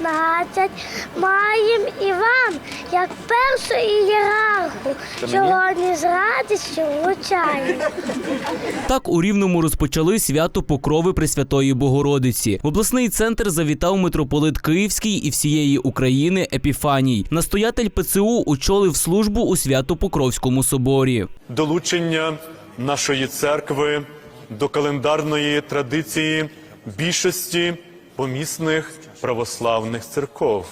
в 16 маєм Іван, як першу ієрарху, сьогодні з радістю вручаю. Так у Рівному розпочали свято Покрови Пресвятої Богородиці. В обласний центр завітав митрополит Київський і всієї України Епіфаній. Настоятель ПЦУ очолив службу у Свято-Покровському соборі. долучення нашої церкви до календарної традиції більшості помісних православних церков.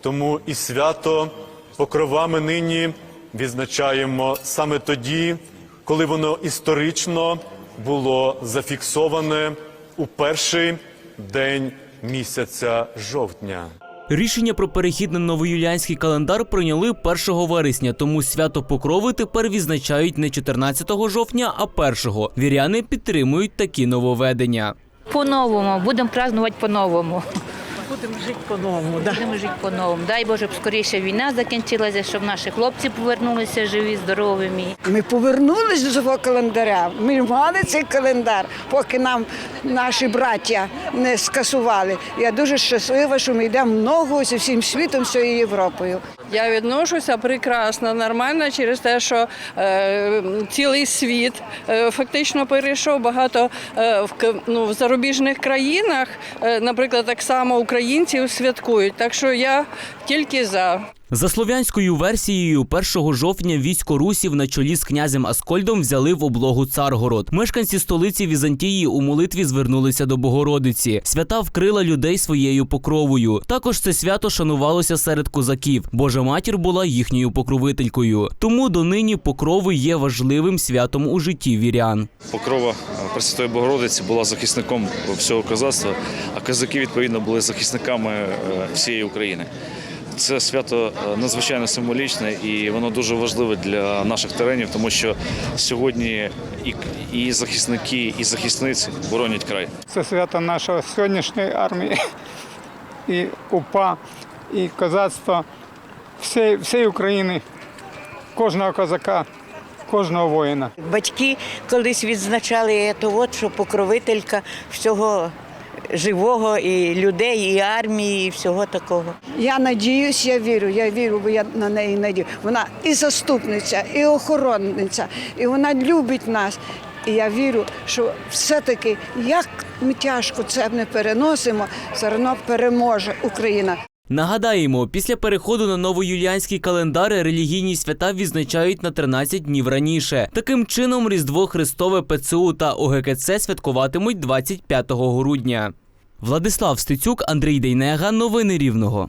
Тому і свято Покрова ми нині відзначаємо саме тоді, коли воно історично було зафіксоване у перший день місяця жовтня. Рішення про перехід на новоюліанський календар прийняли 1 вересня, тому свято Покрови тепер відзначають не 14 жовтня, а 1. Віряни підтримують такі нововведення. По-новому, будемо празднувати по-новому. Будемо жити по-новому. Да. Будемо жити по-новому. Дай Боже, б скоріше війна закінчилася, щоб наші хлопці повернулися живі, здоровими. Ми повернулись до свого календаря. Ми мали цей календар, поки нам наші браття не скасували. Я дуже щаслива, що ми йдемо много зі всім світом, всією Європою. Я відношуся прекрасно, нормально через те, що е, цілий світ е, фактично перейшов багато е, в, ну, в зарубіжних країнах, е, наприклад, так само українців святкують. Так що я тільки за. За слов'янською версією, 1 жовтня військо русів на чолі з князем Аскольдом взяли в облогу Царгород. Мешканці столиці Візантії у молитві звернулися до Богородиці. Свята вкрила людей своєю покровою. Також це свято шанувалося серед козаків. Божа матір була їхньою покровителькою. Тому донині покрови є важливим святом у житті вірян. Покрова е, Пресвятої Богородиці була захисником всього козацтва, а козаки відповідно були захисниками е, всієї України. Це свято е, надзвичайно символічне і воно дуже важливе для наших теренів, тому що сьогодні і, і захисники, і захисниці боронять край. Це свято нашої сьогоднішньої армії, і УПА, і козацтва всієї, всієї України, кожного козака, кожного воїна. Батьки колись відзначали це от, що покровителька всього живого і людей, і армії, і всього такого. Я надіюсь, я вірю, я вірю, бо я на неї надію. Вона і заступниця, і охоронниця, і вона любить нас. І я вірю, що все-таки, як ми тяжко це не переносимо, все одно переможе Україна. Нагадаємо, після переходу на новоюліанський календар релігійні свята відзначають на 13 днів раніше. Таким чином, Різдво Христове ПЦУ та ОГКЦ святкуватимуть 25 грудня. Владислав Стецюк, Андрій Дейнега. Новини Рівного.